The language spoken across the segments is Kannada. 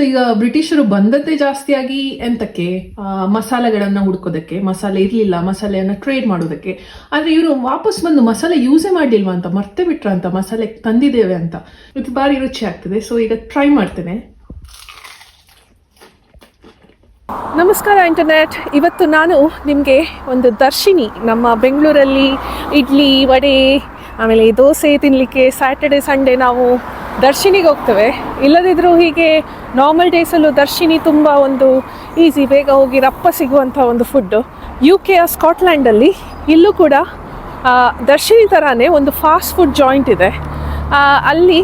ಈಗ ಬ್ರಿಟಿಷರು ಬಂದದ್ದೇ ಜಾಸ್ತಿಯಾಗಿ ಎಂತಕ್ಕೆ? ಮಸಾಲೆಗಳನ್ನ ಹುಡ್ಕೋದಕ್ಕೆ, ಮಸಾಲೆ ಇರಲಿಲ್ಲ, ಮಸಾಲೆಯನ್ನ ಟ್ರೇಡ್ ಮಾಡೋದಕ್ಕೆ. ಆದ್ರೆ ಇವರು ವಾಪಸ್ ಬಂದು ಮಸಾಲೆ ಯೂಸೇ ಮಾಡ್ಲಿಲ್ವಾ ಅಂತ, ಮರ್ತೆ ಬಿಟ್ರ ಅಂತ, ಮಸಾಲೆ ತಂದಿದ್ದೇವೆ ಅಂತ. ಇದು ಬಾರಿ ರುಚಿ ಆಗ್ತದೆ ಸೊ ಈಗ ಟ್ರೈ ಮಾಡ್ತೇನೆ. ನಮಸ್ಕಾರ ಇಂಟರ್ನೆಟ್ ಇವತ್ತು ನಾನು ನಿಮಗೆ ಒಂದು ದರ್ಶಿನಿ. ನಮ್ಮ ಬೆಂಗಳೂರಲ್ಲಿ ಇಡ್ಲಿ, ವಡೆ, ಆಮೇಲೆ ದೋಸೆ ತಿನ್ನಲಿಕ್ಕೆ ಸ್ಯಾಟರ್ಡೆ ಸಂಡೇ ನಾವು ದರ್ಶಿನಿಗೆ ಹೋಗ್ತೇವೆ. ಇಲ್ಲದಿದ್ದರೂ ಹೀಗೆ ನಾರ್ಮಲ್ ಡೇಸಲ್ಲೂ ದರ್ಶಿನಿ ತುಂಬ ಒಂದು ಈಸಿ ಬೇಗ ಹೋಗಿ ರಪ್ಪ ಸಿಗುವಂಥ ಒಂದು ಫುಡ್ಡು ಯು ಕೆಯ ಸ್ಕಾಟ್ಲ್ಯಾಂಡಲ್ಲಿ ಇಲ್ಲೂ ಕೂಡ ದರ್ಶಿನಿ ಥರನೇ ಒಂದು ಫಾಸ್ಟ್ ಫುಡ್ ಜಾಯಿಂಟ್ ಇದೆ. ಅಲ್ಲಿ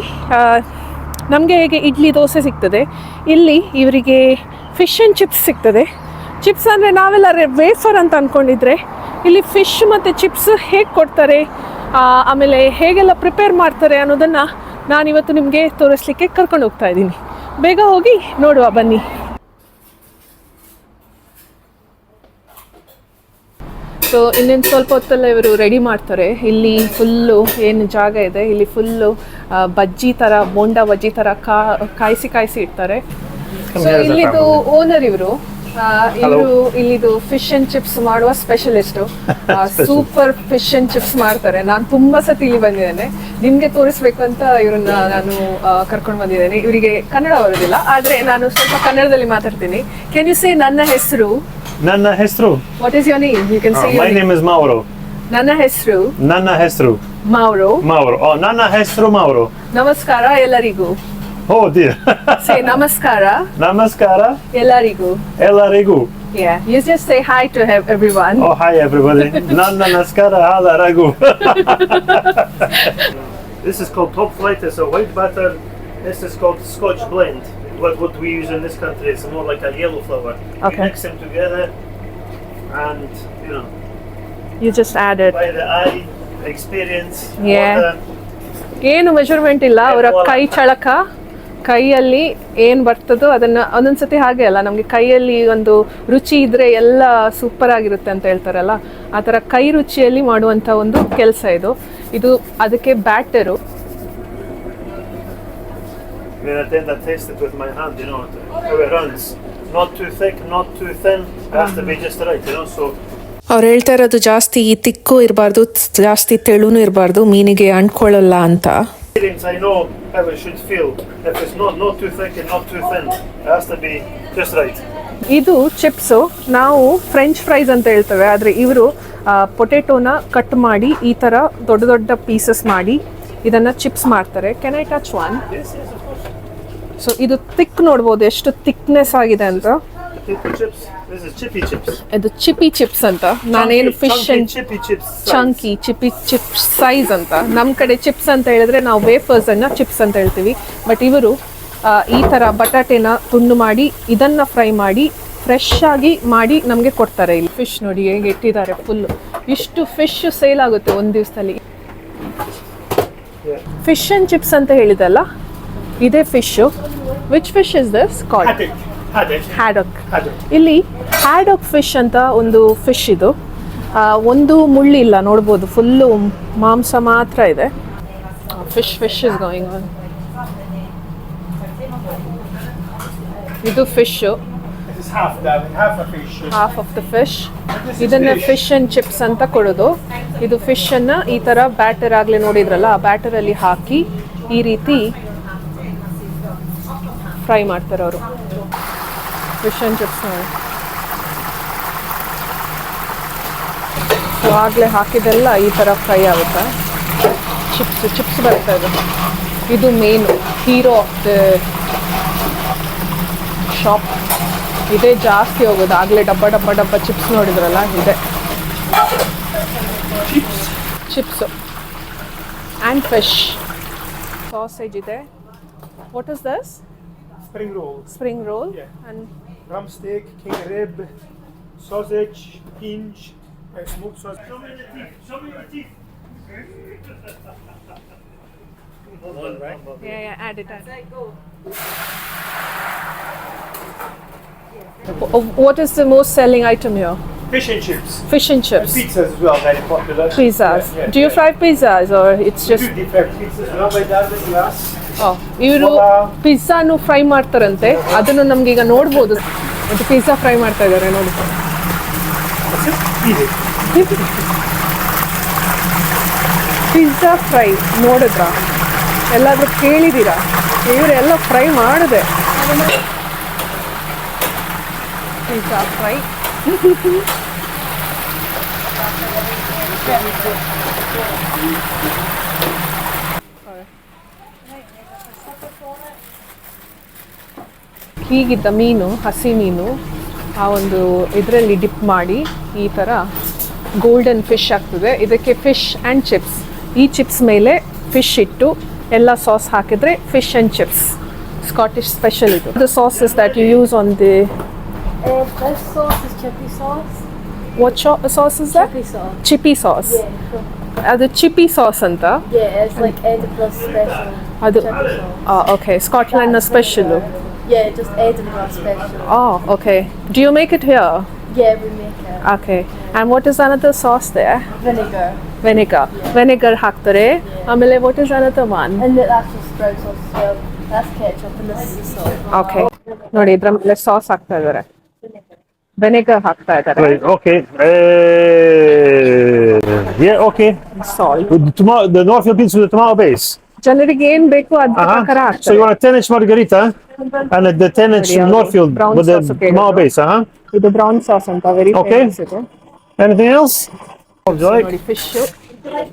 ನಮಗೆ ಹೇಗೆ ಇಡ್ಲಿ ದೋಸೆ ಸಿಗ್ತದೆ. ಇಲ್ಲಿ ಇವರಿಗೆ ಫಿಶ್ ಆ್ಯಂಡ್ ಚಿಪ್ಸ್ ಸಿಗ್ತದೆ. ಚಿಪ್ಸ್ ಅಂದರೆ ನಾವೆಲ್ಲ ವೇಫರ್ ಅಂತ ಅಂದ್ಕೊಂಡಿದ್ರೆ ಇಲ್ಲಿ ಫಿಶ್ ಮತ್ತು ಚಿಪ್ಸ್ ಹೇಗೆ ಕೊಡ್ತಾರೆ ಆ, ಆಮೇಲೆ ಹೇಗೆಲ್ಲ ಪ್ರಿಪೇರ್ ಮಾಡ್ತಾರೆ ಅನ್ನೋದನ್ನು ನಾನಿವತ್ತು ನಿಮಗೆ ತೋರಿಸ್ಲಿಕ್ಕೆ ಕರ್ಕೊಂಡು ಹೋಗ್ತಾ ಇದ್ದೀನಿ. ಬೇಗ ಹೋಗಿ ನೋಡುವ ಬನ್ನಿ. ಸೊ ಇನ್ನೇನು ಸ್ವಲ್ಪ ಹೊತ್ತಲ್ಲ ಇವರು ರೆಡಿ ಮಾಡ್ತಾರೆ. ಇಲ್ಲಿ ಫುಲ್ಲು ಏನು ಜಾಗ ಇದೆ ಇಲ್ಲಿ ಫುಲ್ಲು ಬಜ್ಜಿ ಥರ ಬೋಂಡ ಬಜ್ಜಿ ಥರ ಕಾ ಕಾಯಿಸಿ ಕಾಯಿಸಿ ಇಡ್ತಾರೆ. ಸೊ ಇಲ್ಲಿದು ಓನರ್ ಇವರು? ಇವರು ಇಲ್ಲಿದು ಫಿಶ್ ಅಂಡ್ ಚಿಪ್ಸ್ ಮಾಡುವ specialist super fish and chips ಮಾಡ್ತಾರೆ. ನಾನು ತುಂಬಾ ಸತಿ ಇಲ್ಲಿ ಬಂದಿದ್ದೇನೆ. ನಿಮ್ಗೆ ತೋರಿಸ್ಬೇಕು ಅಂತ ಇವ್ರನ್ನ ನಾನು ಕರ್ಕೊಂಡು ಬಂದಿದ್ದೇನೆ. ಇವರಿಗೆ ಕನ್ನಡ ಬರೋದಿಲ್ಲ ಆದ್ರೆ ನಾನು ಸ್ವಲ್ಪ ಕನ್ನಡದಲ್ಲಿ ಮಾತಾಡ್ತೀನಿ. ಕ್ಯಾನ್ ಯು ಸೇ ನನ್ನ ಹೆಸರು? ನನ್ನ ಹೆಸರು? What is your name you can say my name is ಮಾವರು ನನ್ನ ಹೆಸರು? ನನ್ನ ಹೆಸರು. ಮಾವ್ರು ಮಾವರು ನನ್ನ ಹೆಸರು ಮಾವರು ನಮಸ್ಕಾರ ಎಲ್ಲರಿಗೂ. ಓ ಡಿಯರ್ ಸೇ ನಮಸ್ಕಾರ ನಮಸ್ಕಾರ ಎಲ್ಲರಿಗೂ ಎಲ್ಲರಿಗೂ Yeah, you just say hi to ev- everyone. O hi everybody ನನ್ನ ನಮಸ್ಕಾರ ಎಲ್ಲರಿಗೂ This is called top flight. It's a white batter. This is called Scotch blend. What, what we use in this country is more like a yellow flower. Okay. You mix them together, and you know, You just add it. by the eye, experience, Yeah. water. ಏನು ಮೆಜರ್ಮೆಂಟ್ ಇಲ್ಲ ಅವರ ಕೈ ಚಳಕ ಕೈಯಲ್ಲಿ ಏನು ಬರ್ತದೋ ಅದನ್ನ ಒಂದೊಂದ್ಸತಿ ಹಾಗೆ ಅಲ್ಲ ನಮಗೆ ಕೈಯಲ್ಲಿ ಒಂದು ರುಚಿ ಇದ್ರೆ ಎಲ್ಲ ಸೂಪರ್ ಆಗಿರುತ್ತೆ ಅಂತ ಹೇಳ್ತಾರಲ್ಲ ಆ ಥರ ಕೈ ರುಚಿಯಲ್ಲಿ ಮಾಡುವಂಥ ಒಂದು ಕೆಲಸ ಇದು. ಇದು ಅದಕ್ಕೆ ಬ್ಯಾಟರು. ಅವ್ರು ಹೇಳ್ತಾ ಇರೋದು ಜಾಸ್ತಿ ತಿಕ್ಕು ಇರಬಾರ್ದು ಜಾಸ್ತಿ ತೆಳುನು ಇರಬಾರ್ದು ಮೀನಿಗೆ ಅಂಟ್ಕೊಳ್ಳಲ್ಲ ಅಂತ. Feelings, I know how I should feel. If it's not, not too thick and not too thin, it has to be just ಇದು ಚಿಪ್ಸು ನಾವು ಫ್ರೆಂಚ್ ಫ್ರೈಸ್ ಅಂತ ಹೇಳ್ತೇವೆ. ಆದರೆ ಇವರು ಪೊಟೇಟೋನ ಕಟ್ ಮಾಡಿ ಈ ಥರ ದೊಡ್ಡ ದೊಡ್ಡ ಪೀಸಸ್ ಮಾಡಿ ಇದನ್ನು ಚಿಪ್ಸ್ ಮಾಡ್ತಾರೆ. Can I touch one so ಇದು ತಿಕ್ ನೋಡ್ಬೋದು. ಎಷ್ಟು ಥಿಕ್ನೆಸ್ ಆಗಿದೆ ಅಂತ. ಇದು ಚಿಪಿ ಚಿಪ್ಸ್ ಅಂತ. ನಾನೇನು fish and chunky chippy chips size ಅಂತ. ನಮ್ಮ ಕಡೆ ಚಿಪ್ಸ್ ಅಂತ ಹೇಳಿದ್ರೆ ನಾವು ವೇಫರ್ಸ್ ಅನ್ನ ಚಿಪ್ಸ್ ಅಂತ ಹೇಳ್ತೀವಿ. ಬಟ್ ಇವರು ಈ ತರ ಬಟಾಟೆನ ತುಂಡು ಮಾಡಿ ಇದನ್ನ ಫ್ರೈ ಮಾಡಿ ಫ್ರೆಶ್ ಆಗಿ ಮಾಡಿ ನಮಗೆ ಕೊಡ್ತಾರೆ ಇಲ್ಲಿ. ಫಿಶ್ ನೋಡಿ ಹೇಗೆ ಇಟ್ಟಿದ್ದಾರೆ ಫುಲ್ ಇಷ್ಟು ಫಿಶ್ ಸೇಲ್ ಆಗುತ್ತೆ ಒಂದು ದಿವಸದಲ್ಲಿ. ಫಿಶ್ ಅಂಡ್ ಚಿಪ್ಸ್ ಅಂತ ಹೇಳಿದಲ್ಲ? ಇದೇ fish which fish is this. Haddock. Haddock. ಇಲ್ಲಿ ಹ್ಯಾಡಕ್ ಫಿಶ್ ಅಂತ ಒಂದು ಫಿಶ್ ಇದು. ಒಂದು ಮುಳ್ಳಿಲ್ಲ ನೋಡ್ಬೋದು ಫುಲ್ಲು ಮಾಂಸ ಮಾತ್ರ ಇದೆ. Fish fish is going on ಇದು fish. Half of the fish ಇದನ್ನ ಫಿಶ್ ಅಂಡ್ ಚಿಪ್ಸ್ ಅಂತ ಕೊಡೋದು. ಇದು ಫಿಶ್ ಅನ್ನ ಈ ತರ ಬ್ಯಾಟರ್ ಆಗ್ಲೇ ನೋಡಿದ್ರಲ್ಲ ಆ ಬ್ಯಾಟರ್ ಅಲ್ಲಿ ಹಾಕಿ ಈ ರೀತಿ ಫ್ರೈ ಮಾಡ್ತಾರೆ ಅವರು ಫಿಶ್ ಅಂಡ್ ಚಿಪ್ಸ್ ಸೊ ಆಗಲೇ ಹಾಕಿದೆಲ್ಲ ಈ ಥರ ಫ್ರೈ ಆಗುತ್ತೆ? ಚಿಪ್ಸ್ ಚಿಪ್ಸ್ ಬರ್ತಾ ಇದೆ? ಇದು main hero of the shop ಇದೇ ಜಾಸ್ತಿ ಹೋಗೋದು. ಆಗಲೇ ಡಬ್ಬ ಡಬ್ಬ ಡಬ್ಬ ಚಿಪ್ಸ್ ನೋಡಿದ್ರಲ್ಲ ಇದೆ. ಚಿಪ್ಸು ಆ್ಯಂಡ್ ಫಿಶ್ ಸಾಸೇಜ್ ಇದೆ. What is this spring roll spring roll. And Rump steak, king rib, sausage, hinge, uh, smoked sausage. Show me the teeth. Show me your teeth. One, right? Yeah, yeah, add it, add it. What is the most selling item here? Fish and chips. Fish and chips. Pizzas as well, very popular. Pizzas. Yeah, yeah, Do you yeah. fry pizzas or it's We just do deep fried pizzas as well by Glass. ಇವರು ಪಿಜ್ಜಾನು ಫ್ರೈ ಮಾಡ್ತಾರಂತೆ. ಅದನ್ನು ನಮ್ಗೆ ಈಗ ನೋಡ್ಬೋದು. ಮತ್ತೆ ಪಿಜ್ಜಾ ಫ್ರೈ ಮಾಡ್ತಾ ಇದ್ದಾರೆ ನೋಡಿ. ಪಿಜ್ಜಾ ಫ್ರೈ ನೋಡಿದ್ರ? ಎಲ್ಲಾದ್ರೂ ಕೇಳಿದ್ದೀರಾ? ಇವರೆಲ್ಲ ಫ್ರೈ ಮಾಡಿದೆ. ಪಿಜ್ಜಾ ಫ್ರೈ ಹೀಗಿದ್ದ ಮೀನು ಹಸಿ ಮೀನು ಆ ಒಂದು ಇದರಲ್ಲಿ ಡಿಪ್ ಮಾಡಿ ಈ ಥರ ಗೋಲ್ಡನ್ ಫಿಶ್ ಆಗ್ತದೆ. ಇದಕ್ಕೆ ಫಿಶ್ ಆ್ಯಂಡ್ ಚಿಪ್ಸ್ ಈ ಚಿಪ್ಸ್ ಮೇಲೆ ಫಿಶ್ ಇಟ್ಟು ಎಲ್ಲ ಸಾಸ್ ಹಾಕಿದರೆ fish and chips Scottish special ಇದು. The sauces that you use on the. What sauce is that. Chippy sauce ಅದು ಚಿಪ್ಪಿ ಸಾಸ್ ಅಂತ. ಅದು. Okay ಸ್ಕಾಟ್ಲ್ಯಾಂಡ್ನ special Yeah, just Edinburgh special. Oh, okay. Do you make it here? Yeah, we make it. Okay. And what is another sauce there? Vinegar. Vinegar. Vinegar ಹಾಕ್ತಾರೆ ಆಮೇಲೆ what is another one? And th- that's just sprout sauce as well. That's ketchup and this is the sauce. Okay. ನೋಡಿ ಇದ್ರ ಮೇಲೆ ಸಾಸ್ ಹಾಕ್ತಾ ಇದ್ದಾರೆ ವೆನಿಗರ್ ಹಾಕ್ತಾ ಇದ್ದಾರೆ Right, okay. Uh, yeah, okay. Salt With the tomato, the Northfield pizza with the tomato base. ಜನರಿಗೆ ಏನ್ ಬೇಕು ಅದ್ರ ಪ್ರಕಾರ Uh-huh. So ಹಾಕ್ತಾರೆ you want a 10 inch margarita and the, the 10 inch Sorry, I'll- Northfield brown with the sauce, okay, tomato no. base, uh-huh. ಇದು ಬ್ರೌನ್ ಸಾಸ್ ಅಂತ ವೆರಿ Okay. ಫೇಮಸ್ ಇದು Anything else? Would you like? ನೋಡಿ fish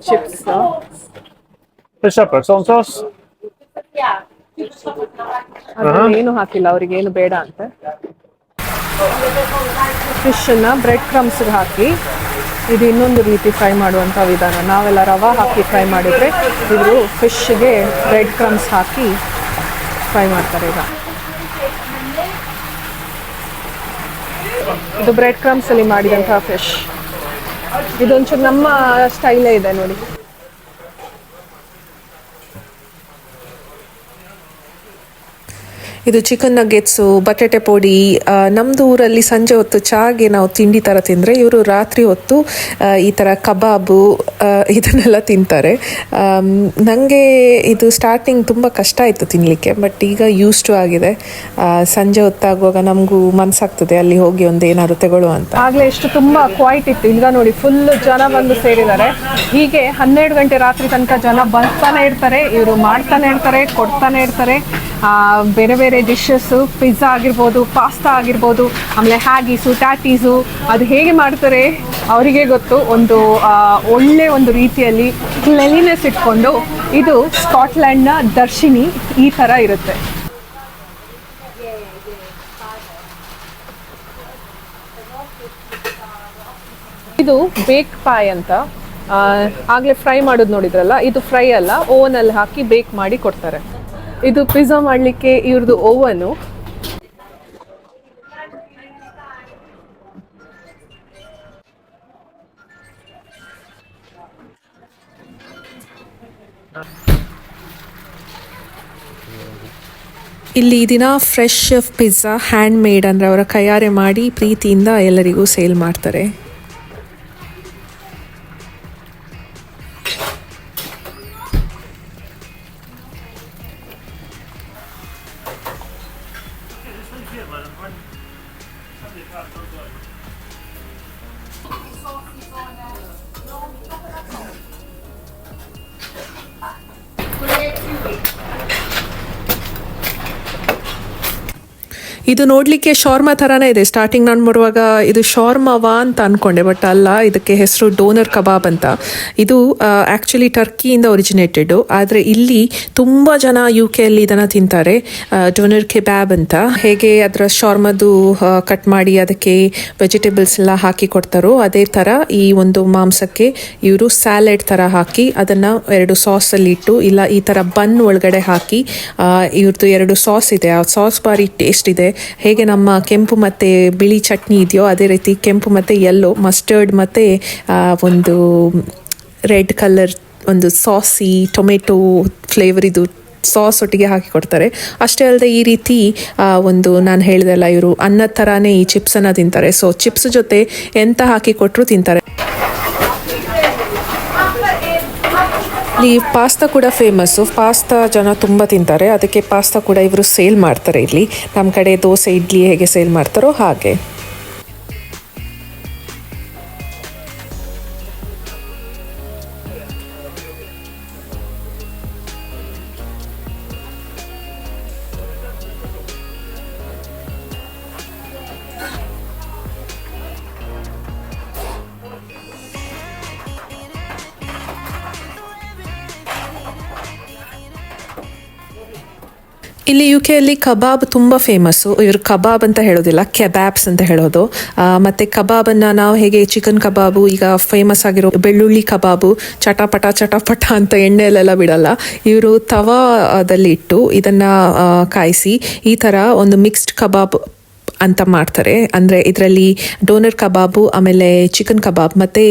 chips Fish pepper, salt and sauce? ಅದ್ರಲ್ಲಿ ಏನು ಹಾಕಿಲ್ಲ ಅವ್ರಿಗೆ ಏನು ಬೇಡ ಅಂತ ಫಿಶ್ ಅನ್ನ ಬ್ರೆಡ್ ಕ್ರಮ್ಸ್ ಹಾಕಿ ಇದು ಇನ್ನೊಂದು ರೀತಿ ಫ್ರೈ ಮಾಡುವಂಥ ವಿಧಾನ. ನಾವೆಲ್ಲ ರವಾ ಹಾಕಿ ಫ್ರೈ ಮಾಡಿದರೆ ಇವರು ಫಿಶ್ಗೆ ಬ್ರೆಡ್ ಕ್ರಮ್ಸ್ ಹಾಕಿ ಫ್ರೈ ಮಾಡ್ತಾರೆ ಈಗ. ಇದು ಬ್ರೆಡ್ ಕ್ರಮ್ಸಲ್ಲಿ ಮಾಡಿದಂಥ ಫಿಶ್. ಇದೊಂಚೂರು ನಮ್ಮ ಸ್ಟೈಲೇ ಇದೆ ನೋಡಿ. ಇದು ಚಿಕನ್ ನಗೆಟ್ಸು ಬಟಾಟೆ ಪುಡಿ ನಮ್ಮದು ಊರಲ್ಲಿ ಸಂಜೆ ಹೊತ್ತು ಚಹಾಗೆ ನಾವು ತಿಂಡಿ ಥರ ತಿಂದರೆ ಇವರು ರಾತ್ರಿ ಹೊತ್ತು ಈ ಥರ ಕಬಾಬು ಇದನ್ನೆಲ್ಲ ತಿಂತಾರೆ. ನನಗೆ ಇದು ಸ್ಟಾರ್ಟಿಂಗ್ ತುಂಬ ಕಷ್ಟ ಆಯಿತು ತಿನ್ನಲಿಕ್ಕೆ ಬಟ್ ಈಗ ಯೂಸ್ ಟು ಆಗಿದೆ. ಸಂಜೆ ಹೊತ್ತಾಗುವಾಗ ನಮಗೂ ಮನಸ್ಸಾಗ್ತದೆ ಅಲ್ಲಿ ಹೋಗಿ ಒಂದು ಏನಾದ್ರು ತಗೊಳ್ಳುವಂತ ಆಗ್ಲೇ ಎಷ್ಟು ತುಂಬ ಕ್ವಾಯಿಟ್ ಇತ್ತು. ಈಗ ನೋಡಿ ಫುಲ್ ಜನ ಬಂದು ಸೇರಿದ್ದಾರೆ. ಹೀಗೆ ಹನ್ನೆರಡು ಗಂಟೆ ರಾತ್ರಿ ತನಕ ಜನ ಬರ್ತಾನೆ ಇರ್ತಾರೆ, ಇವರು ಮಾಡ್ತಾನೆ ಇರ್ತಾರೆ, ಕೊಡ್ತಾನೆ ಇರ್ತಾರೆ. ಬೇರೆ ಬೇರೆ ಡಿಶಸ್ಸು ಪಿಜ್ಜಾ ಆಗಿರ್ಬೋದು ಪಾಸ್ತಾ ಆಗಿರ್ಬೋದು, ಆಮೇಲೆ ಹ್ಯಾಗೀಸು ಟ್ಯಾಟೀಸು ಅದು ಹೇಗೆ ಮಾಡ್ತಾರೆ ಅವರಿಗೆ ಗೊತ್ತು. ಒಂದು ಒಳ್ಳೆ ಒಂದು ರೀತಿಯಲ್ಲಿ ಕ್ಲೆಲಿನೆಸ್ ಇಟ್ಕೊಂಡು ಇದು ಸ್ಕಾಟ್ಲ್ಯಾಂಡ್ನ ದರ್ಶಿನಿ ಈ ಥರ ಇರುತ್ತೆ. ಇದು ಬೇಕ್ ಪಾಯ್ ಅಂತ ಆಗ್ಲೇ ಫ್ರೈ ಮಾಡೋದು ನೋಡಿದ್ರಲ್ಲ, ಇದು ಫ್ರೈ ಅಲ್ಲ ಓವನ್ ಅಲ್ಲಿ ಹಾಕಿ ಬೇಕ್ ಮಾಡಿ ಕೊಡ್ತಾರೆ. ಇದು ಪಿಜ್ಜಾ ಮಾಡಲಿಕ್ಕೆ ಇವ್ರದ್ದು ಓವನು ಇಲ್ಲಿ ದಿನ ಫ್ರೆಶ್ ಪಿಜ್ಜಾ ಹ್ಯಾಂಡ್ ಮೇಡ್ ಅಂದರೆ ಅವರ ಕೈಯಾರೆ ಮಾಡಿ ಪ್ರೀತಿಯಿಂದ ಎಲ್ಲರಿಗೂ ಸೇಲ್ ಮಾಡ್ತಾರೆ. Kulay chewy. ಇದು ನೋಡಲಿಕ್ಕೆ ಶಾರ್ಮಾ ಥರನೇ ಇದೆ. ಸ್ಟಾರ್ಟಿಂಗ್ ನಾನು ಮಾಡುವಾಗ ಇದು ಶಾರ್ಮಾವಾ ಅಂತ ಅನ್ಕೊಂಡೆ ಬಟ್ ಅಲ್ಲ, ಇದಕ್ಕೆ ಹೆಸರು ಡೋನರ್ ಕಬಾಬ್ ಅಂತ. ಇದು ಆ್ಯಕ್ಚುಲಿ ಟರ್ಕಿಯಿಂದ ಒರಿಜಿನೇಟೆಡ್ ಆದರೆ ಇಲ್ಲಿ ತುಂಬ ಜನ ಯು ಕೆಯಲ್ಲಿ ಇದನ್ನು ತಿಂತಾರೆ ಡೋನರ್ ಕೆಬ್ಯಾಬ್ ಅಂತ. ಹೇಗೆ ಅದರ ಶಾರ್ಮದು ಕಟ್ ಮಾಡಿ ಅದಕ್ಕೆ ವೆಜಿಟೇಬಲ್ಸ್ ಎಲ್ಲ ಹಾಕಿ ಕೊಡ್ತಾರೋ, ಅದೇ ಥರ ಈ ಒಂದು ಮಾಂಸಕ್ಕೆ ಇವರು ಸ್ಯಾಲೆಡ್ ಥರ ಹಾಕಿ ಅದನ್ನು ಎರಡು ಸಾಸಲ್ಲಿ ಇಟ್ಟು, ಇಲ್ಲ ಈ ಥರ ಬನ್ ಒಳಗಡೆ ಹಾಕಿ ಇವ್ರದ್ದು ಎರಡು ಸಾಸ್ ಇದೆ. ಆ ಸಾಸ್ ಬಾರಿ ಟೇಸ್ಟ್ ಇದೆ. ಹೇಗೆ ನಮ್ಮ ಕೆಂಪು ಮತ್ತು ಬಿಳಿ ಚಟ್ನಿ ಇದೆಯೋ ಅದೇ ರೀತಿ ಕೆಂಪು ಮತ್ತು ಯೆಲ್ಲೋ ಮಸ್ಟರ್ಡ್ ಮತ್ತು ಒಂದು ರೆಡ್ ಕಲರ್ ಒಂದು ಸಾಸಿ ಟೊಮೆಟೊ ಫ್ಲೇವರ್ ಇದು ಸಾಸ್ ಒಟ್ಟಿಗೆ ಹಾಕಿ ಕೊಡ್ತಾರೆ. ಅಷ್ಟೇ ಅಲ್ಲದೆ ಈ ರೀತಿ ಒಂದು ನಾನು ಹೇಳಿದೆಲ್ಲ ಇವರು ಅನ್ನದ ಥರಾನೇ ಈ ಚಿಪ್ಸನ್ನು ತಿಂತಾರೆ. ಸೊ ಚಿಪ್ಸ್ ಜೊತೆ ಎಂತ ಹಾಕಿ ಕೊಟ್ಟರು ತಿಂತಾರೆ. ಇಲ್ಲಿ ಪಾಸ್ತಾ ಕೂಡ ಫೇಮಸ್ಸು ಪಾಸ್ತಾ ಜನ ತುಂಬ ತಿಂತಾರೆ. ಅದಕ್ಕೆ ಪಾಸ್ತಾ ಕೂಡ ಇವರು ಸೇಲ್ ಮಾಡ್ತಾರೆ ಇಲ್ಲಿ. ನಮ್ಮ ಕಡೆ ದೋಸೆ, ಇಡ್ಲಿ ಹೇಗೆ ಸೇಲ್ ಮಾಡ್ತಾರೋ ಹಾಗೆ. ಇಲ್ಲಿ ಯು ಕೆಯಲ್ಲಿ ಕಬಾಬ್ ತುಂಬ ಫೇಮಸ್ಸು ಇವರು ಕಬಾಬ್ ಅಂತ ಹೇಳೋದಿಲ್ಲ, ಕೆಬಾಬ್ಸ್ ಅಂತ ಹೇಳೋದು. ಮತ್ತು ಮತ್ತೆ ಕಬಾಬನ್ನು ನಾವು ಹೇಗೆ ಚಿಕನ್ ಕಬಾಬು, ಈಗ ಫೇಮಸ್ ಆಗಿರೋ ಬೆಳ್ಳುಳ್ಳಿ ಕಬಾಬು, ಚಟಪಟ ಚಟಪಟ ಅಂತ ಎಣ್ಣೆಯಲ್ಲೆಲ್ಲ ಬಿಡಲ್ಲ. ಇವರು ತವಾದಲ್ಲಿ ಇಟ್ಟು ಇದನ್ನು ಕಾಯಿಸಿ ಈ ಥರ ಒಂದು ಮಿಕ್ಸ್ಡ್ ಕಬಾಬ್ ಅಂತ ಮಾಡ್ತಾರೆ. ಅಂದರೆ ಇದರಲ್ಲಿ ಡೋನರ್ ಕಬಾಬು, ಆಮೇಲೆ ಚಿಕನ್ ಕಬಾಬ್, ಮತ್ತು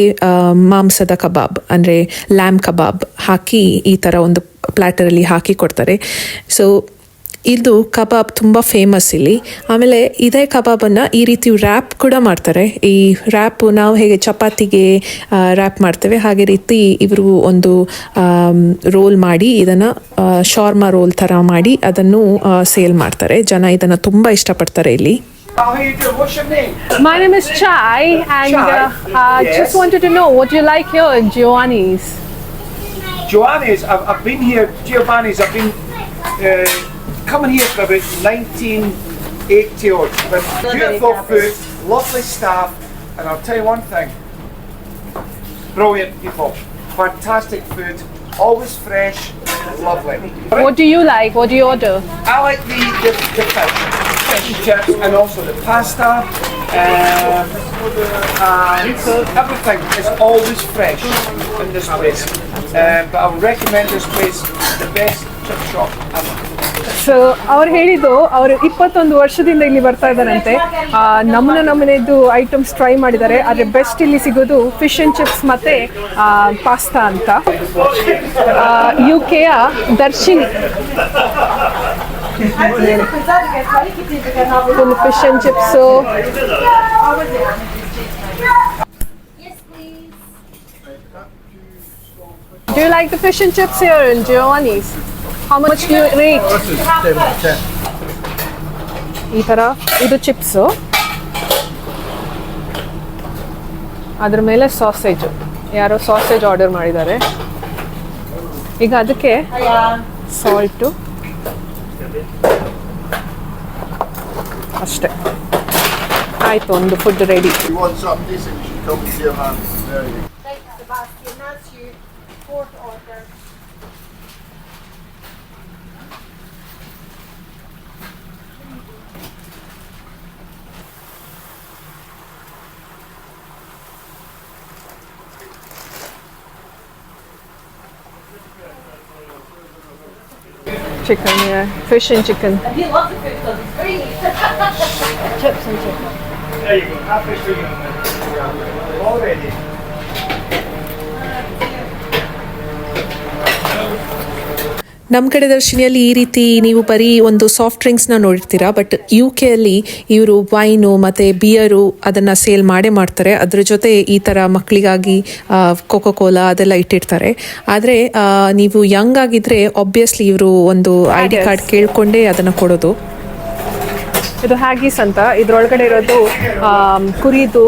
ಮಾಂಸದ ಕಬಾಬ್, ಅಂದರೆ ಲ್ಯಾಮ್ ಕಬಾಬ್ ಹಾಕಿ ಈ ಥರ ಒಂದು ಪ್ಲ್ಯಾಟರಲ್ಲಿ ಹಾಕಿ ಕೊಡ್ತಾರೆ. ಸೊ ಇದು ಕಬಾಬ್ ತುಂಬ ಫೇಮಸ್ ಇಲ್ಲಿ ಆಮೇಲೆ ಇದೇ ಕಬಾಬನ್ನು ಈ ರೀತಿ ರ್ಯಾಪ್ ಕೂಡ ಮಾಡ್ತಾರೆ ಈ ರ್ಯಾಪು ನಾವು ಹೇಗೆ ಚಪಾತಿಗೆ ರ್ಯಾಪ್ ಮಾಡ್ತೇವೆ ಹಾಗೆ ರೀತಿ ಇವರು ಒಂದು ರೋಲ್ ಮಾಡಿ ಇದನ್ನು ಶಾರ್ಮಾ ರೋಲ್ ಥರ ಮಾಡಿ ಅದನ್ನು ಸೇಲ್ ಮಾಡ್ತಾರೆ ಜನ ಇದನ್ನು ತುಂಬ ಇಷ್ಟಪಡ್ತಾರೆ ಇಲ್ಲಿ How are you doing? What's your name? My name is Chai, and Chai? uh, I Yes. just wanted to know what you like here in Giovanni's. Giovanni's. I've, I've been here. Giovanni's. I've been uh, coming here for about 1980 odd. But beautiful food, lovely staff, and I'll tell you one thing. Brilliant people, fantastic food, always fresh, lovely. What do you like? What do you order? I like the, the, the fish, fish and chips, and also the pasta. Um, and everything is always fresh in this place. Um, but I would recommend this place, the best chip shop ever. So ಅವ್ರು ಹೇಳಿದ್ದು, ಅವರು ಇಪ್ಪತ್ತೊಂದು ವರ್ಷದಿಂದ ಇಲ್ಲಿ ಬರ್ತಾ ಇದ್ದಾರಂತೆ ನಮ್ಮನ್ನ ನಮೂನೆ ನಮೂನೆದು ಐಟಮ್ಸ್ ಟ್ರೈ ಮಾಡಿದ್ದಾರೆ ಆದರೆ ಬೆಸ್ಟ್ ಇಲ್ಲಿ ಸಿಗೋದು ಫಿಶ್ ಅಂಡ್ ಚಿಪ್ಸ್ ಮತ್ತೆ ಪಾಸ್ತಾ ಅಂತ ಯು ಕೆಯ Darshini fish and chips. Do you like the fish and chips here in Giovanni's? How much you rate? ಈ ಥರ ಇದು ಚಿಪ್ಸು. ಅದ್ರ ಮೇಲೆ ಸಾಸೇಜು ಯಾರೋ ಸಾಸೇಜ್ ಆರ್ಡರ್ ಮಾಡಿದ್ದಾರೆ. ಈಗ ಅದಕ್ಕೆ ಸಾಲ್ಟು ಅಷ್ಟೇ. ಆಯಿತು ಒಂದು food ready chicken, yeah. Fish and chicken. And he loves the food because it's green. Chips and chicken. There you go. Have fish for you. Already. ನಮ್ಮ ಕಡೆ ದರ್ಶಿನಿಯಲ್ಲಿ ಈ ರೀತಿ ನೀವು ಬರೀ ಒಂದು ಸಾಫ್ಟ್ ಡ್ರಿಂಕ್ಸ್ನ ನೋಡಿರ್ತೀರಾ ಬಟ್ ಯು ಕೆಯಲ್ಲಿ ಇವರು ವೈನು ಮತ್ತು ಬಿಯರು ಅದನ್ನು ಸೇಲ್ ಮಾಡೇ ಮಾಡ್ತಾರೆ. ಅದ್ರ ಜೊತೆ ಈ ಥರ ಮಕ್ಕಳಿಗಾಗಿ ಕೋಕೋ ಕೋಲಾ ಅದೆಲ್ಲ ಇಟ್ಟಿರ್ತಾರೆ. ಆದರೆ ನೀವು ಯಂಗ್ ಆಗಿದ್ರೆ ಆಬ್ವಿಯಸ್ಲಿ ಇವರು ಒಂದು ಐ ಡಿ ಕಾರ್ಡ್ ಕೇಳ್ಕೊಂಡೇ ಅದನ್ನು ಕೊಡೋದು. ಇದು ಹ್ಯಾಗೀಸ್ ಅಂತ ಇದ್ರೊಳಗಡೆ ಇರೋದು ಕುರಿದು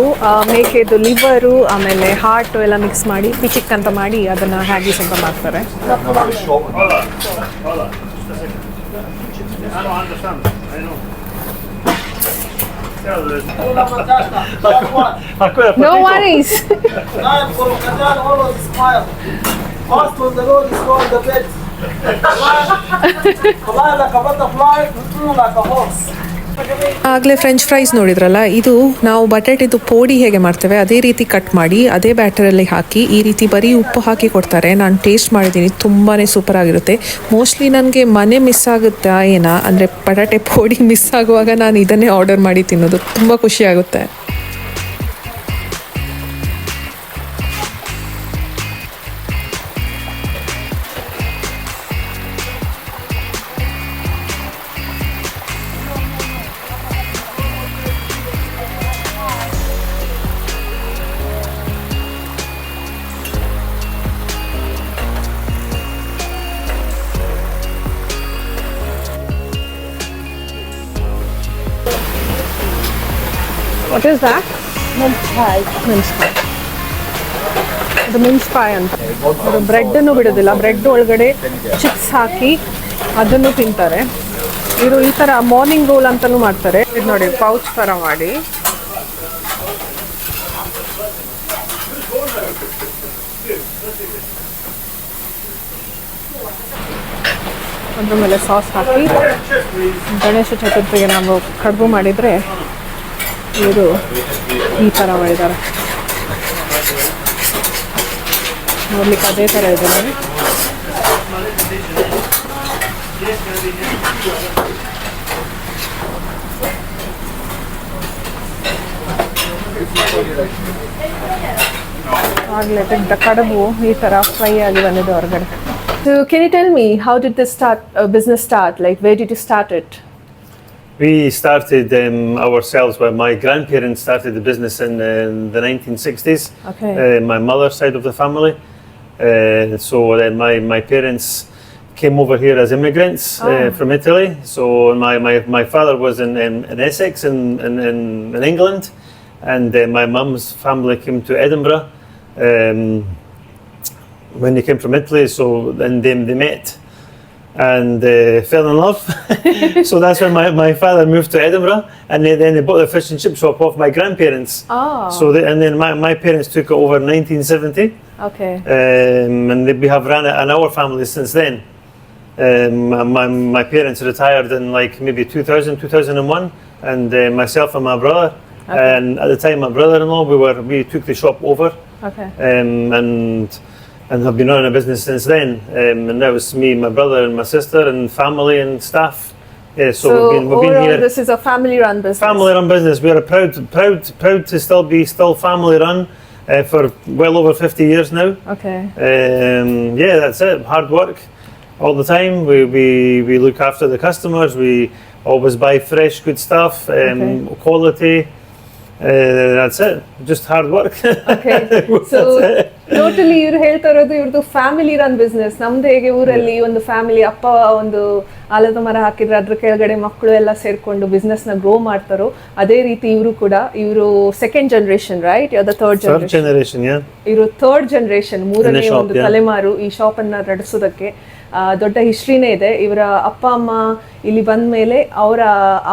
ಮೇಕೆದು ಲಿವರು ಆಮೇಲೆ ಹಾರ್ಟು ಎಲ್ಲ ಮಿಕ್ಸ್ ಮಾಡಿ ಪಿಚಿಕ್ ಅಂತ ಮಾಡಿ ಅದನ್ನು ಹ್ಯಾಗೀಸ್ ಅಂತ ಮಾಡ್ತಾರೆ No on. Hold on. The road is called the bed. Fly, like a butterfly, mm, like a horse. ಆಗಲೇ ಫ್ರೆಂಚ್ ಫ್ರೈಸ್ ನೋಡಿದ್ರಲ್ಲ, ಇದು ನಾವು ಬಟಾಟೆದು ಪೋಡಿ ಹೇಗೆ ಮಾಡ್ತೇವೆ, ಅದೇ ರೀತಿ ಕಟ್ ಮಾಡಿ, ಅದೇ ಬ್ಯಾಟರಲ್ಲಿ ಹಾಕಿ, ಈ ರೀತಿ ಬರೀ ಉಪ್ಪು ಹಾಕಿ ಕೊಡ್ತಾರೆ. ನಾನು ಟೇಸ್ಟ್ ಮಾಡಿದ್ದೀನಿ ತುಂಬಾ ಸೂಪರ್ ಆಗಿರುತ್ತೆ. ಮೋಸ್ಟ್ಲಿ ನನಗೆ ಮನೆ ಮಿಸ್ ಆಗುತ್ತಾ ಏನಾ, ಅಂದರೆ ಬಟಾಟೆ ಪೋಡಿ ಮಿಸ್ ಆಗುವಾಗ ನಾನು ಇದನ್ನೇ ಆರ್ಡರ್ ಮಾಡಿ ತಿನ್ನೋದು, ತುಂಬ ಖುಷಿ ಆಗುತ್ತೆ is that? Mince pie. Mince pie. ಅದು ಮಿನ್ಸ್ ಪಾಯ್ ಅಂತ ಅದು ಬ್ರೆಡ್ಡನ್ನು ಬಿಡೋದಿಲ್ಲ ಬ್ರೆಡ್ ಒಳಗಡೆ ಚಿಪ್ಸ್ ಹಾಕಿ ಅದನ್ನು ತಿಂತಾರೆ ಇವರು ಈ ಥರ ಮಾರ್ನಿಂಗ್ ರೋಲ್ ಅಂತಲೂ ಮಾಡ್ತಾರೆ ಇದು ನೋಡಿ ಪೌಚ್ ಥರ ಮಾಡಿ ಅದ್ರ ಮೇಲೆ ಸಾಸ್ ಹಾಕಿ ಗಣೇಶ ಚತುರ್ಥಿಗೆ ನಾವು ಕಡುಬು ಮಾಡಿದರೆ ಇವರು ಈ ಥರ ಮಾಡಿದ್ದಾರೆ. ನೋಡ್ಲಿಕ್ಕೆ ಅದೇ ಥರ ಇದೆ ನೋಡಿ. ಆಗಲೇ ತೆಗ್ದ ಕಡುಬು ಈ ಹೊರಗಡೆ. Can can you tell me did did start start business start like way did you start it We started um, ourselves, well, my grandparents started the business in, uh, the 1960s. Okay. Uh, my mother's side of the family. Uh, so then my, my parents came over here as immigrants uh, from Italy. So my, my, my father was in, in, in Essex in, in, in, in England, and uh, my mum's family came to Edinburgh um, when they came from Italy. So then they, they met and uh, fell in love. so that's when my, my father moved to Edinburgh, and they, then they bought the fish and chip shop off my grandparents. Oh. So they, and then my, my parents took it over in 1970. Okay. Um, and they, we have run it in our family since then. Um, my, my parents retired in like maybe 2000, 2001, and uh, myself and my brother. Okay. And at the time, my brother-in-law, we were we took the shop over. Okay. Um, and and have been running a business since then. Um, and that was me, my brother, and my sister, and family and staff. Yeah, so, So we've been, we've been overall, here. this is a family-run business. Family run business. We're proud, proud, proud to still be still family run uh, for well over 50 years now. Okay. Um, yeah, that's it. Hard work all the time. We, we, we look after the customers. We always buy fresh, good stuff, um, Okay. quality. Uh, that's it. Just hard work. Okay so totally ಇವ್ರು ಹೇಳ್ತಾ ಇರೋದು ಇವ್ರದ್ದು ಫ್ಯಾಮಿಲಿ ರನ್ ಬಿಸ್ನೆಸ್ ನಮ್ದು ಹೇಗೆ ಊರಲ್ಲಿ ಒಂದು ಫ್ಯಾಮಿಲಿ ಅಪ್ಪ ಒಂದು ಆಲದ ಮರ ಹಾಕಿದ್ರೆ ಅದ್ರ ಕೆಳಗಡೆ ಮಕ್ಕಳು ಎಲ್ಲ ಸೇರ್ಕೊಂಡು ಬಿಸ್ನೆಸ್ನ ಗ್ರೋ ಮಾಡ್ತಾರೋ ಅದೇ ರೀತಿ ಇವರು ಕೂಡ ಇವರು ಸೆಕೆಂಡ್ ಜನರೇಷನ್ ರೈಟ್ ಯಾವ್ದು ಥರ್ಡ್ ಜನರೇಷನ್ ಇವರು ಥರ್ಡ್ ಜನರೇಷನ್ ಮೂರನೇ ಒಂದು. ತಲೆಮಾರು ಈ ಶಾಪ್ ಅನ್ನ ನಡೆಸೋದಕ್ಕೆ ದೊಡ್ಡ ಹಿಸ್ಟ್ರಿನೇ ಇದೆ. ಇವರ ಅಪ್ಪ ಅಮ್ಮ ಇಲ್ಲಿ ಬಂದ ಮೇಲೆ ಅವರ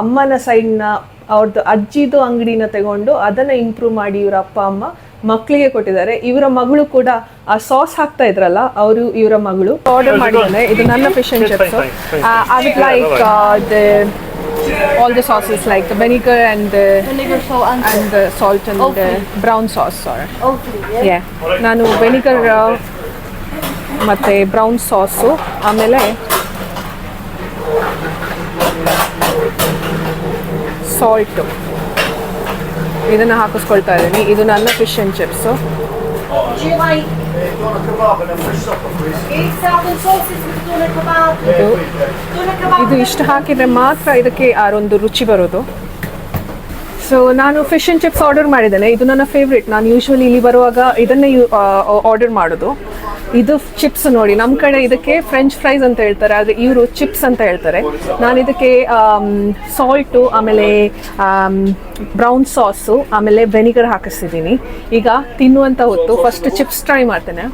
ಅಮ್ಮನ ಸೈಡ್ನ ಅವ್ರದ್ದು ಅಜ್ಜಿದು ಅಂಗಡಿನ ತಗೊಂಡು ಅದನ್ನ ಇಂಪ್ರೂವ್ ಮಾಡಿ ಇವರ ಅಪ್ಪ ಅಮ್ಮ ಮಕ್ಕಳಿಗೆ ಕೊಟ್ಟಿದ್ದಾರೆ. ಇವರ ಮಗಳು ಕೂಡ ಆ ಸಾಸ್ ಹಾಕ್ತಾ ಇದ್ರಲ್ಲ ಅವರು ಇವರ ಮಗಳು. ಆರ್ಡರ್ ಮಾಡಿದ್ದಾನೆ ಇದು ನನ್ನ fish and chips. I would like the all the sauces like vinegar Vinegar, and and salt and Okay. Brown sauce? Yeah ನಾನು ವೆನಿಗರ್ ಮತ್ತೆ ಬ್ರೌನ್ ಸಾಸು ಆಮೇಲೆ ಸಾಲ್ಟು. ಇದನ್ನು ಹಾಕಿಸ್ಕೊಳ್ತಾ ಇದ್ದೀನಿ. ಇದು ನನ್ನ ಫಿಶ್ ಆ್ಯಂಡ್ ಚಿಪ್ಸು? ಇದು ಇಷ್ಟು ಹಾಕಿದರೆ ಮಾತ್ರ ಇದಕ್ಕೆ ಆ ಒಂದು ರುಚಿ ಬರೋದು. ಸೊ ನಾನು ಫಿಶ್ ಆ್ಯಂಡ್ ಚಿಪ್ಸ್ ಆರ್ಡರ್ ಮಾಡಿದ್ದೇನೆ. ಇದು ನನ್ನ ಫೇವ್ರೇಟ್ ನಾನು ಯೂಶ್ವಲಿ ಇಲ್ಲಿ ಬರುವಾಗ ಇದನ್ನೇ ಆರ್ಡರ್ ಮಾಡೋದು. ಇದು ಚಿಪ್ಸ್ ನೋಡಿ. ನಮ್ಮ ಕಡೆ ಇದಕ್ಕೆ ಫ್ರೆಂಚ್ ಫ್ರೈಸ್ ಅಂತ ಹೇಳ್ತಾರೆ. ಆದರೆ ಇವರು ಚಿಪ್ಸ್ ಅಂತ ಹೇಳ್ತಾರೆ. ನಾನು ಇದಕ್ಕೆ ಸಾಲ್ಟು ಆಮೇಲೆ ಬ್ರೌನ್ ಸಾಸು ಆಮೇಲೆ ವೆನಿಗರ್ ಹಾಕಿಸ್ತಿದ್ದೀನಿ ಈಗ ತಿನ್ನುವಂಥ ಹೊತ್ತು ಫಸ್ಟ್ ಚಿಪ್ಸ್ ಟ್ರೈ ಮಾಡ್ತೇನೆ.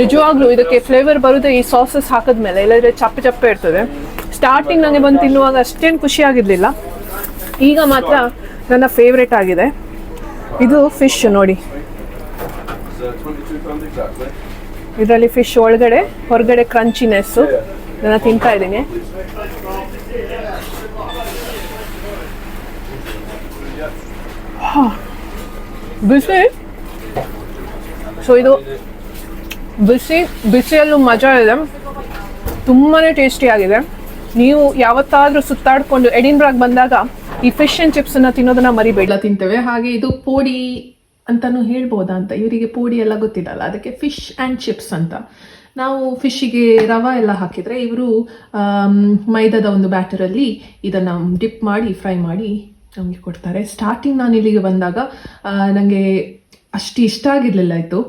ನಿಜವಾಗ್ಲೂ ಇದಕ್ಕೆ ಫ್ಲೇವರ್ ಬರುತ್ತೆ ಈ ಸಾಸಸ್ ಹಾಕಿದ್ಮೇಲೆ. ಇಲ್ಲದ್ರೆ ಚಪ್ಪೆ ಚಪ್ಪೆ ಇರ್ತದೆ. ಸ್ಟಾರ್ಟಿಂಗ್ ನನಗೆ ಬಂದು ತಿನ್ನುವಾಗ ಅಷ್ಟೇನು ಖುಷಿ ಆಗಿರಲಿಲ್ಲ. ಈಗ ಮಾತ್ರ ನನ್ನ ಫೇವ್ರೇಟ್ ಆಗಿದೆ. ಇದು ಫಿಶ್ ನೋಡಿ. ಇದರಲ್ಲಿ ಫಿಶ್ ಒಳಗಡೆ ಹೊರಗಡೆ ಕ್ರಂಚಿನೆಸ್ಸು ನಾನು ತಿಂತಾ ಇದ್ದೀನಿ. ಹಾ. ಬಿಸಿ? ಸೊ ಇದು ಬಿಸಿ ಬಿಸಿಯಲ್ಲೂ ಮಜಾ ಇದೆ. ತುಂಬಾ ಟೇಸ್ಟಿಯಾಗಿದೆ ನೀವು ಯಾವತ್ತಾದರೂ ಸುತ್ತಾಡ್ಕೊಂಡು ಎಡಿನ್ಬ್ರಾಗ್ ಬಂದಾಗ ಈ ಫಿಶ್ ಆ್ಯಂಡ್ ಚಿಪ್ಸನ್ನು ತಿನ್ನೋದನ್ನ ಮರಿಬೇಡ. ತಿಂತೇವೆ. ಹಾಗೆ ಇದು ಪೋಡಿ ಅಂತಾನು ಹೇಳ್ಬೋದಾ ಅಂತ. ಇವರಿಗೆ ಪೂಡಿ ಎಲ್ಲ ಗೊತ್ತಿರಲ್ಲ ಅದಕ್ಕೆ ಫಿಶ್ ಆ್ಯಂಡ್ ಚಿಪ್ಸ್ ಅಂತ. ನಾವು ಫಿಶ್ಶಿಗೆ ರವೆ ಎಲ್ಲ ಹಾಕಿದರೆ ಇವರು ಮೈದಾದ ಒಂದು ಬ್ಯಾಟರಲ್ಲಿ ಇದನ್ನು ಡಿಪ್ ಮಾಡಿ ಫ್ರೈ ಮಾಡಿ ನಮಗೆ ಕೊಡ್ತಾರೆ. ಸ್ಟಾರ್ಟಿಂಗ್ ನಾನು ಇಲ್ಲಿಗೆ ಬಂದಾಗ ನನಗೆ ಅಷ್ಟು ಇಷ್ಟ ಆಗಿರ್ಲಿಲ್ಲ ಆಯ್ತು.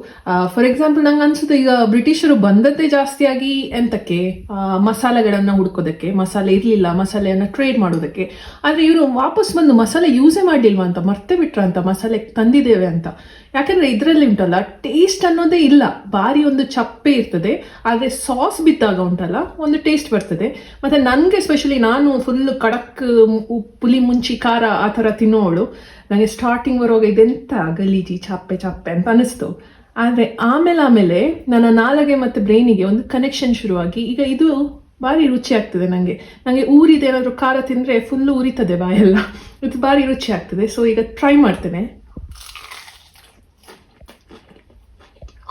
ಫಾರ್ ಎಕ್ಸಾಂಪಲ್ ನಂಗೆ ಅನ್ಸುತ್ತೆ ಈಗ ಬ್ರಿಟಿಷರು ಬಂದದ್ದೇ ಜಾಸ್ತಿಯಾಗಿ ಎಂತಕ್ಕೆ? ಮಸಾಲೆಗಳನ್ನ ಹುಡ್ಕೋದಕ್ಕೆ, ಮಸಾಲೆ ಇರಲಿಲ್ಲ, ಮಸಾಲೆಯನ್ನ ಟ್ರೇಡ್ ಮಾಡೋದಕ್ಕೆ. ಆದ್ರೆ ಇವರು ವಾಪಸ್ ಬಂದು ಮಸಾಲೆ ಯೂಸೇ ಮಾಡಲಿಲ್ವಾ ಅಂತ, ಮರ್ತೆ ಬಿಟ್ರ ಅಂತ, ಮಸಾಲೆ ತಂದಿದ್ದೇವೆ ಅಂತ. ಯಾಕಂದ್ರೆ ಇದರಲ್ಲಿ ಉಂಟಲ್ಲ ಟೇಸ್ಟ್ ಅನ್ನೋದೇ ಇಲ್ಲ. ಬಾರಿ ಒಂದು ಚಪ್ಪೆ ಇರ್ತದೆ, ಆದ್ರೆ ಸಾಸ್ ಬಿದ್ದಾಗ ಉಂಟಲ್ಲ, ಒಂದು ಟೇಸ್ಟ್ ಬರ್ತದೆ. ಮತ್ತೆ ನನಗೆ ಸ್ಪೆಷಲಿ ನಾನು ಫುಲ್ ಕಡಕ್ ಪುಲಿ, ಮುಂಚಿ, ಖಾರ ಆ ಥರ ತಿನ್ನೋಳು ನನಗೆ ಸ್ಟಾರ್ಟಿಂಗ್ ಬರುವಾಗ ಇದೆಂತ ಗಲೀಜಿ, ಚಪ್ಪೆ ಚಪ್ಪೆ ಅಂತ ಅನಿಸ್ತು ಆದರೆ ಆಮೇಲೆ ಆಮೇಲೆ ನನ್ನ ನಾಲಗೆ ಮತ್ತು ಬ್ರೈನಿಗೆ ಒಂದು ಕನೆಕ್ಷನ್ ಶುರುವಾಗಿ ಈಗ ಇದು ಭಾರಿ ರುಚಿ ಆಗ್ತದೆ ನನಗೆ ನನಗೆ ಊರಿದ ಏನಾದರೂ ಖಾರ ತಿಂದರೆ ಫುಲ್ಲು ಉರಿತದೆ ಬಾಯೆಲ್ಲ. ಇದು ಭಾರಿ ರುಚಿ ಆಗ್ತದೆ. ಸೊ ಈಗ ಟ್ರೈ ಮಾಡ್ತೇನೆ.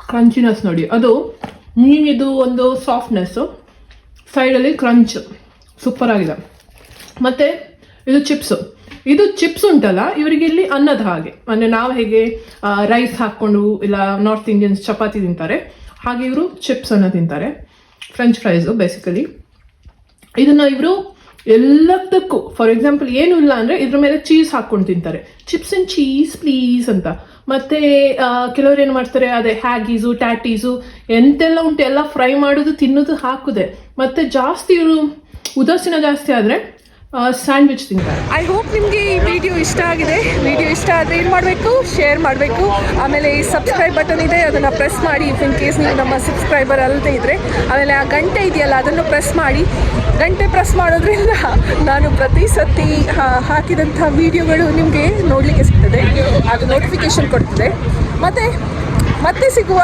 ಕ್ರಂಚಿನೆಸ್ ನೋಡಿ. ಅದು ಮೀನಿದು ಒಂದು ಸಾಫ್ಟ್ನೆಸ್ಸು ಸೈಡಲ್ಲಿ ಕ್ರಂಚ್ ಸೂಪರ್ ಆಗಿದೆ. ಮತ್ತೆ ಇದು ಚಿಪ್ಸು ಇದು ಚಿಪ್ಸ್ ಉಂಟಲ್ಲ, ಇವರಿಗೆ ಇಲ್ಲಿ ಅನ್ನದ ಹಾಗೆ. ಅಂದರೆ ನಾವು ಹೇಗೆ ರೈಸ್ ಹಾಕ್ಕೊಂಡು ಇಲ್ಲ ನಾರ್ತ್ ಇಂಡಿಯನ್ಸ್ ಚಪಾತಿ ತಿಂತಾರೆ, ಹಾಗೆ ಇವರು ಚಿಪ್ಸ್ ಅನ್ನು ತಿಂತಾರೆ. ಫ್ರೆಂಚ್ ಫ್ರೈಸು ಬೇಸಿಕಲಿ ಇದನ್ನ ಇವರು ಎಲ್ಲದಕ್ಕೂ ಫಾರ್ ಎಕ್ಸಾಂಪಲ್ ಏನು ಇಲ್ಲ ಅಂದ್ರೆ ಇದ್ರ ಮೇಲೆ ಚೀಸ್ ಹಾಕೊಂಡು ತಿಂತಾರೆ. ಚಿಪ್ಸ್ ಅಂಡ್ ಚೀಸ್ ಪ್ಲೀಸ್ ಅಂತ. ಮತ್ತೆ ಕೆಲವ್ರು ಏನು ಮಾಡ್ತಾರೆ, ಅದೇ ಹ್ಯಾಗೀಸು ಟ್ಯಾಟೀಸು ಎಂತೆಲ್ಲ ಉಂಟು, ಎಲ್ಲ ಫ್ರೈ ಮಾಡೋದು, ತಿನ್ನೋದು, ಹಾಕುದೆ. ಮತ್ತೆ ಜಾಸ್ತಿ ಇವರು, ಉದಾಸೀನ ಜಾಸ್ತಿ ಆದ್ರೆ ಸ್ಯಾಂಡ್ವಿಚ್ ತಿಂತಾರೆ. ಐ ಹೋಪ್ ನಿಮಗೆ ಈ ವಿಡಿಯೋ ಇಷ್ಟ ಆಗಿದೆ. ವಿಡಿಯೋ ಇಷ್ಟ ಆದರೆ ಏನು ಮಾಡಬೇಕು? ಶೇರ್ ಮಾಡಬೇಕು. ಆಮೇಲೆ ಈ ಸಬ್ಸ್ಕ್ರೈಬ್ ಬಟನ್ ಇದೆ, ಅದನ್ನು ಪ್ರೆಸ್ ಮಾಡಿ. ಇಫ್ ಇನ್ ಕೇಸ್ ನೀವು ನಮ್ಮ ಸಬ್ಸ್ಕ್ರೈಬರ್ ಅಲ್ಲದೆ ಇದ್ದರೆ ಆಮೇಲೆ ಆ ಗಂಟೆ ಇದೆಯಲ್ಲ, ಅದನ್ನು ಪ್ರೆಸ್ ಮಾಡಿ. ಗಂಟೆ ಪ್ರೆಸ್ ಮಾಡೋದ್ರಿಂದ ನಾನು ಪ್ರತಿ ಸತಿ ಹಾಕಿದಂಥ ವಿಡಿಯೋಗಳು ನಿಮಗೆ ನೋಡಲಿಕ್ಕೆ ಸಿಗ್ತದೆ. ಅದು ನೋಟಿಫಿಕೇಶನ್ ಕೊಡ್ತದೆ. ಮತ್ತು, ಮತ್ತೆ ಸಿಗುವ